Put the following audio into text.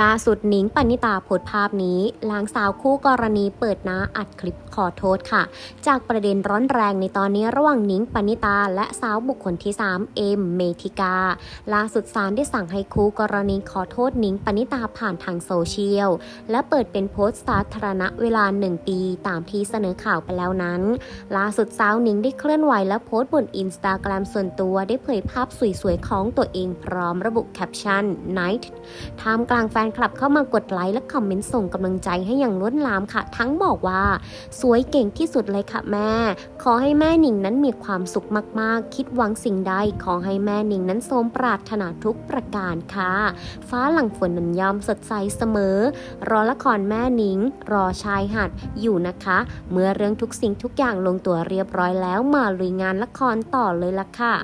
ล่าสุดนิงปณิตาโพสภาพนี้หลางสาวคู่กรณีเปิดน้าอัดคลิปขอโทษค่ะ จากประเด็นร้อนแรงในตอนนี้ระหว่างนิงปณิตาและสาวบุคคลที่ 3 เอมเมธิกา ล่าสุดศาลได้สั่งให้คู่กรณีขอโทษนิงปณิตาผ่านทางโซเชียล และเปิดเป็นโพสต์สาธารณะเวลา 1 ปีตามที่เสนอข่าวไปแล้วนั้น ล่าสุดสาวนิงได้เคลื่อนไหวและโพสต์บนอินสตาแกรมส่วนตัวได้เผยภาพสวยๆของตัวเองพร้อมระบุแคปชั่น Night ท่ามกลางแฟนคลับเข้ามากดไลค์และคอมเมนต์ส่งกำลังใจให้อย่างล้นหลามค่ะ ทั้งบอกว่า สวยเก่งที่สุดเลยค่ะแม่ ขอให้แม่หนิงนั้นมีความสุขมากๆ คิดหวังสิ่งใด ขอให้แม่หนิงนั้นสมปรารถนาทุกประการค่ะ ฟ้าหลังฝนนั้นยอมสดใสเสมอ รอละครแม่หนิง รอชายหัดอยู่นะคะ เมื่อเรื่องทุกสิ่งทุกอย่างลงตัวเรียบร้อยแล้วมาลุยงานละครต่อเลยละค่ะ